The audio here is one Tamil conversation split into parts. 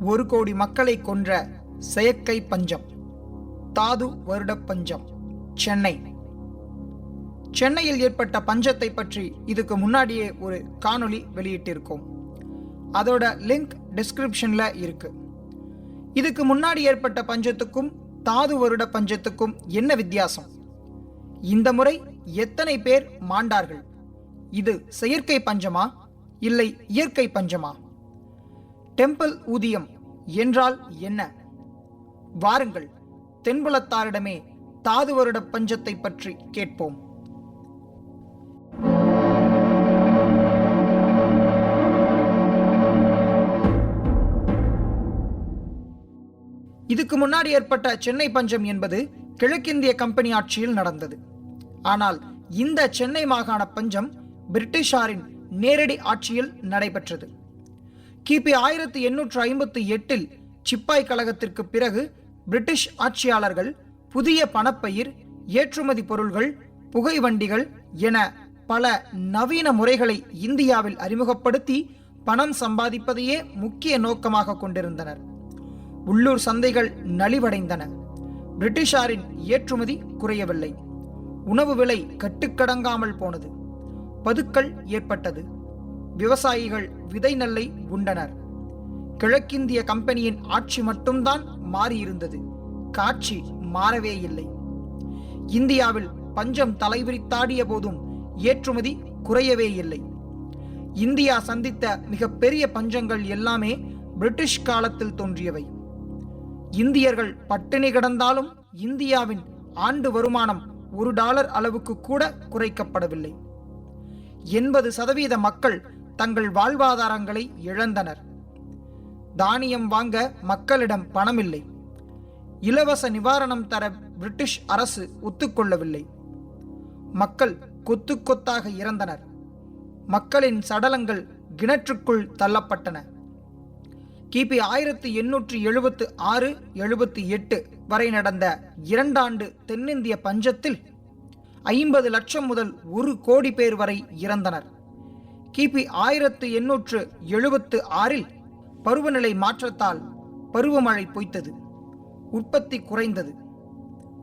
ஒரு கோடி மக்களை கொன்ற செயற்கை பஞ்சம். தாது வருட பஞ்சம். சென்னை. சென்னையில் ஏற்பட்ட பஞ்சத்தை பற்றி இதுக்கு முன்னாடியே ஒரு காணொளி வெளியிட்டிருக்கோம். அதோட லிங்க் டிஸ்கிரிப்ஷன்ல இருக்கு. இதுக்கு முன்னாடி ஏற்பட்ட பஞ்சத்துக்கும் தாது வருட பஞ்சத்துக்கும் என்ன வித்தியாசம்? இந்த முறை எத்தனை பேர் மாண்டார்கள்? இது செயற்கை பஞ்சமா? இல்லை இயற்கை பஞ்சமா? டெம்பிள் ஊதியம் என்றால் என்ன? வாருங்கள் தென்புலத்தாரிடமே தாது வருட பஞ்சத்தை பற்றி கேட்போம். இதுக்கு முன்னாடி ஏற்பட்ட சென்னை பஞ்சம் என்பது கிழக்கிந்திய கம்பெனி ஆட்சியில் நடந்தது. ஆனால் இந்த சென்னை மாகாண பஞ்சம் பிரிட்டிஷாரின் நேரடி ஆட்சியில் நடைபெற்றது. கிபி ஆயிரத்தி எண்ணூற்று ஐம்பத்தி எட்டில் சிப்பாய் கழகத்திற்கு பிறகு பிரிட்டிஷ் ஆட்சியாளர்கள் புதிய பணப்பயிர் ஏற்றுமதி பொருள்கள் புகை வண்டிகள் என பல நவீன முறைகளை இந்தியாவில் அறிமுகப்படுத்தி பணம் சம்பாதிப்பதையே முக்கிய நோக்கமாக கொண்டிருந்தனர். உள்ளூர் சந்தைகள் நலிவடைந்தன. பிரிட்டிஷாரின் ஏற்றுமதி குறையவில்லை. உணவு விலை கட்டுக்கடங்காமல் போனது. பதுக்கல் ஏற்பட்டது. விவசாயிகள் விதை நெல்லை உண்டனர். கிழக்கிந்திய கம்பெனியின் ஆட்சி மட்டும்தான் மாறியிருந்தது. காட்சி மாறவே இல்லை. இந்தியாவில் பஞ்சம் தலைவிரித்தாடிய போதும் ஏற்றுமதி குறையவே இல்லை. இந்தியா சந்தித்த மிகப்பெரிய பஞ்சங்கள் எல்லாமே பிரிட்டிஷ் காலத்தில் தோன்றியவை. இந்தியர்கள் பட்டினி கிடந்தாலும் இந்தியாவின் ஆண்டு வருமானம் ஒரு டாலர் அளவுக்கு கூட குறைக்கப்படவில்லை. எண்பது சதவீத மக்கள் தங்கள் வாழ்வாதாரங்களை இழந்தனர். தானியம் வாங்க மக்களிடம் பணமில்லை. இலவச நிவாரணம் தர பிரிட்டிஷ் அரசு ஒத்துக்கொள்ளவில்லை. மக்கள் கொத்து கொத்தாக இறந்தனர். மக்களின் சடலங்கள் கிணற்றுக்குள் தள்ளப்பட்டன. கிபி ஆயிரத்தி எண்ணூற்றி எழுபத்து ஆறு எழுபத்தி எட்டு வரை நடந்த இரண்டாண்டு தென்னிந்திய பஞ்சத்தில் ஐம்பது லட்சம் முதல் ஒரு கோடி பேர் வரை இறந்தனர். கிபி ஆயிரத்து எண்ணூற்று எழுபத்து ஆறில் பருவநிலை மாற்றத்தால் பருவமழை பொய்த்தது. உற்பத்தி குறைந்தது.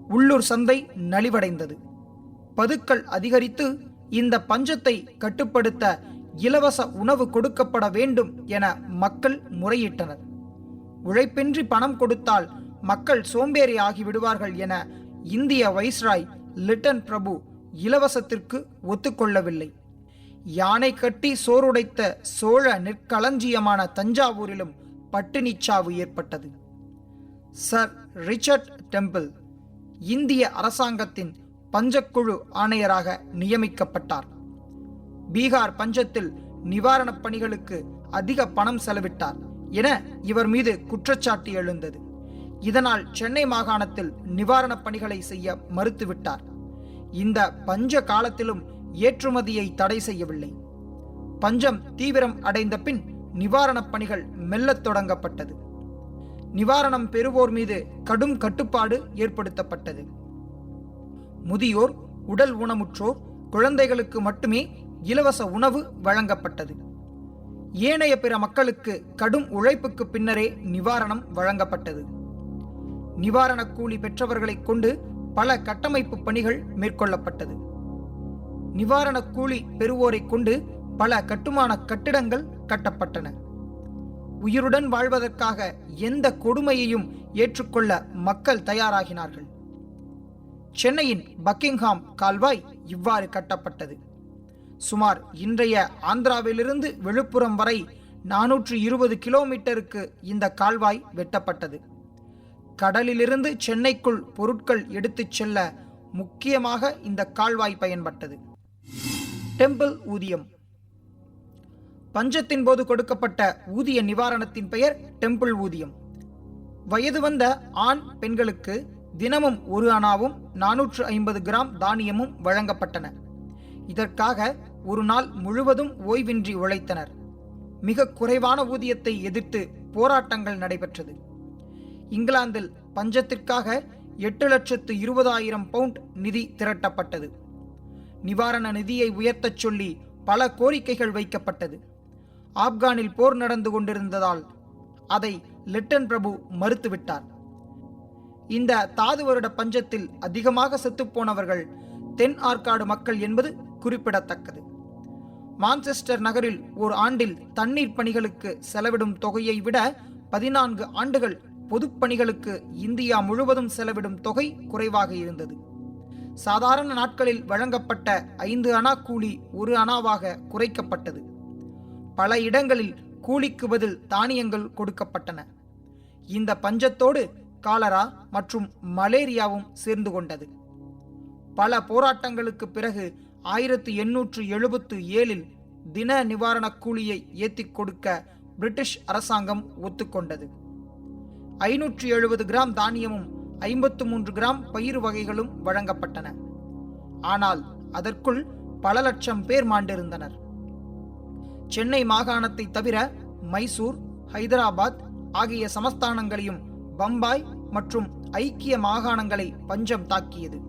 உள்ளூர் சந்தை நலிவடைந்தது. பதுக்கள் அதிகரித்து இந்த பஞ்சத்தை கட்டுப்படுத்த இலவச உணவு கொடுக்கப்பட வேண்டும் என மக்கள் முறையிட்டனர். உழைப்பின்றி பணம் கொடுத்தால் மக்கள் சோம்பேறி ஆகிவிடுவார்கள் என இந்திய வைஸ்ராய் லிட்டன் பிரபு இலவசத்திற்கு ஒத்துக்கொள்ளவில்லை. யானை கட்டி சோறுடைத்த சோழ நெற்களஞ்சியமான தஞ்சாவூரிலும் பட்டினி சாவு ஏற்பட்டது. சர். ரிச்சர்ட் டெம்பிள் இந்திய அரசாங்கத்தின் பஞ்சக்குழு ஆணையராக நியமிக்கப்பட்டார். பீகார் பஞ்சத்தில் நிவாரணப் பணிகளுக்கு அதிக பணம் செலவிட்டார் என இவர் மீது குற்றச்சாட்டு எழுந்தது. இதனால் சென்னை மாகாணத்தில் நிவாரணப் பணிகளை செய்ய மறுத்துவிட்டார். இந்த பஞ்ச காலத்திலும் ஏற்றுமதியை தடை செய்யவில்லை. பஞ்சம் தீவிரம் அடைந்த பின் நிவாரணப் பணிகள் மெல்லத் தொடங்கப்பட்டது. நிவாரணம் பெறுவோர் மீது கடும் கட்டுப்பாடு ஏற்படுத்தப்பட்டது. முதியோர் உடல் ஊனமுற்றோர் குழந்தைகளுக்கு மட்டுமே இலவச உணவு வழங்கப்பட்டது. ஏனைய பிற மக்களுக்கு கடும் உழைப்புக்கு பின்னரே நிவாரணம் வழங்கப்பட்டது. நிவாரணக் கூலி பெற்றவர்களைக் கொண்டு பல கட்டமைப்பு பணிகள் மேற்கொள்ளப்பட்டது. நிவாரண கூலி பெறுவோரைக் கொண்டு பல கட்டுமான கட்டிடங்கள் கட்டப்பட்டன. உயிருடன் வாழ்வதற்காக எந்த கொடுமையையும் ஏற்றுக்கொள்ள மக்கள் தயாராகினார்கள். சென்னையின் பக்கிங்ஹாம் கால்வாய் இவ்வாறு கட்டப்பட்டது. சுமார் இன்றைய ஆந்திராவிலிருந்து விழுப்புரம் வரை நானூற்று இருபது கிலோமீட்டருக்கு இந்த கால்வாய் வெட்டப்பட்டது. கடலிலிருந்து சென்னைக்குள் பொருட்கள் எடுத்துச் செல்ல முக்கியமாக இந்த கால்வாய் பயன்பட்டது. டெம்பிள் ஊதியம். பஞ்சத்தின் போது கொடுக்கப்பட்ட ஊதிய நிவாரணத்தின் பெயர் டெம்பிள் ஊதியம். வயது வந்த ஆண் பெண்களுக்கு தினமும் ஒரு அணாவும் நானூற்று ஐம்பது கிராம் தானியமும் வழங்கப்பட்டன. இதற்காக ஒரு நாள் முழுவதும் ஓய்வின்றி உழைத்தனர். மிக குறைவான ஊதியத்தை எதிர்த்து போராட்டங்கள் நடைபெற்றது. இங்கிலாந்தில் பஞ்சத்திற்காக எட்டு லட்சத்து இருபதாயிரம் பவுண்ட் நிதி திரட்டப்பட்டது. நிவாரண நிதியை உயர்த்தச் சொல்லி பல கோரிக்கைகள் வைக்கப்பட்டது. ஆப்கானில் போர் நடந்து கொண்டிருந்ததால் அதை லிட்டன் பிரபு மறுத்துவிட்டார். இந்த தாது வருட பஞ்சத்தில் அதிகமாக செத்துப்போனவர்கள் தென் ஆற்காடு மக்கள் என்பது குறிப்பிடத்தக்கது. மான்செஸ்டர் நகரில் ஒரு ஆண்டில் தண்ணீர் பணிகளுக்கு செலவிடும் தொகையை விட பதினான்கு ஆண்டுகள் பொதுப்பணிகளுக்கு இந்தியா முழுவதும் செலவிடும் தொகை குறைவாக இருந்தது. சாதாரண நாட்களில் வழங்கப்பட்ட ஐந்து அணா கூலி ஒரு அணாவாக குறைக்கப்பட்டது. பல இடங்களில் கூலிக்கு பதில் தானியங்கள் கொடுக்கப்பட்டன. இந்த பஞ்சத்தோடு காலரா மற்றும் மலேரியாவும் சேர்ந்து கொண்டது. பல போராட்டங்களுக்கு பிறகு ஆயிரத்து எண்ணூற்று எழுபத்து ஏழில் தின நிவாரண கூலியை ஏத்திக் கொடுக்க பிரிட்டிஷ் அரசாங்கம் ஒத்துக்கொண்டது. ஐநூற்றி எழுபது கிராம் தானியமும் ஐம்பத்து மூன்று கிராம் பயிர் வகைகளும் வழங்கப்பட்டன. ஆனால் அதற்குள் பல லட்சம் பேர் மாண்டிருந்தனர். சென்னை மாகாணத்தை தவிர மைசூர் ஹைதராபாத் ஆகிய சமஸ்தானங்களையும் பம்பாய் மற்றும் ஐக்கிய மாகாணங்களை பஞ்சம் தாக்கியது.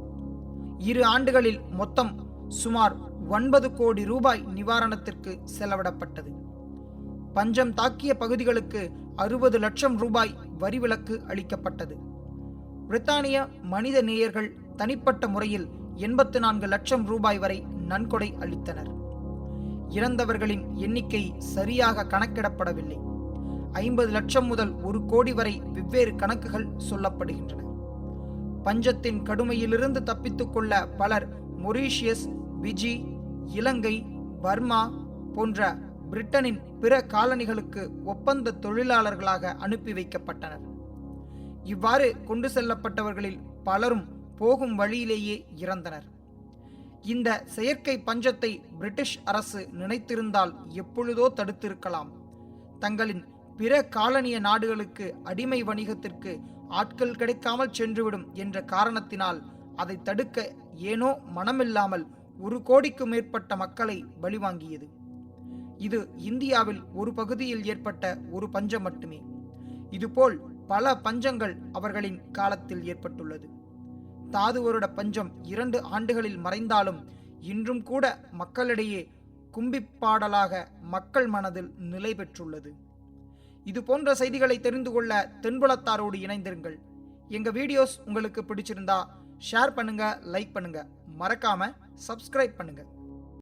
இரு ஆண்டுகளில் மொத்தம் சுமார் ஒன்பது கோடி ரூபாய் நிவாரணத்திற்கு செலவிடப்பட்டது. பஞ்சம் தாக்கிய பகுதிகளுக்கு அறுபது லட்சம் ரூபாய் வரி விலக்கு அளிக்கப்பட்டது. பிரித்தானிய மனித நேயர்கள் தனிப்பட்ட முறையில் எண்பத்து நான்கு லட்சம் ரூபாய் வரை நன்கொடை அளித்தனர். இறந்தவர்களின் எண்ணிக்கை சரியாக கணக்கிடப்படவில்லை. ஐம்பது லட்சம் முதல் ஒரு கோடி வரை வெவ்வேறு கணக்குகள் சொல்லப்படுகின்றன. பஞ்சத்தின் கடுமையிலிருந்து தப்பித்துக் கொள்ள பலர் மொரீஷியஸ் பிஜி இலங்கை பர்மா போன்ற பிரிட்டனின் பிற காலனிகளுக்கு ஒப்பந்த தொழிலாளர்களாக அனுப்பி வைக்கப்பட்டனர். இவ்வாறு கொண்டு செல்லப்பட்டவர்களில் பலரும் போகும் வழியிலேயே இறந்தனர். இந்த செயற்கை பஞ்சத்தை பிரிட்டிஷ் அரசு நினைத்திருந்தால் எப்பொழுதோ தடுத்திருக்கலாம். தங்களின் பிற காலனிய நாடுகளுக்கு அடிமை வணிகத்திற்கு ஆட்கள் கிடைக்காமல் சென்றுவிடும் என்ற காரணத்தினால் அதை தடுக்க ஏனோ மனமில்லாமல் ஒரு கோடிக்கு மேற்பட்ட மக்களை பலிவாங்கியது இது இந்தியாவில் ஒரு பகுதியில் ஏற்பட்ட ஒரு பஞ்சம் மட்டுமே. இதுபோல் பல பஞ்சங்கள் அவர்களின் காலத்தில் ஏற்பட்டுள்ளது. தாது வருட பஞ்சம் இரண்டு ஆண்டுகளில் மறைந்தாலும் இன்றும் கூட மக்களிடையே கும்பிப்பாடலாக மக்கள் மனதில் நிலை பெற்றுள்ளது. இது போன்ற செய்திகளை தெரிந்து கொள்ள தென்புலத்தாரோடு இணைந்திருங்கள். எங்க வீடியோஸ் உங்களுக்கு பிடிச்சிருந்தா ஷேர் பண்ணுங்க லைக் பண்ணுங்க. மறக்காம சப்ஸ்கிரைப் பண்ணுங்க.